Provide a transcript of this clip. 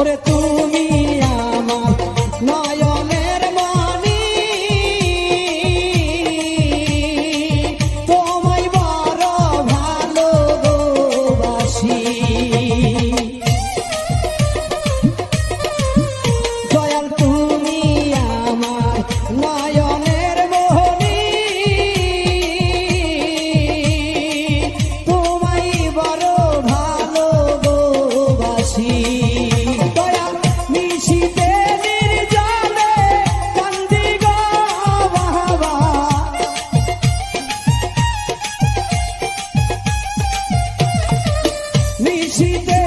ওরে তুই। শীতে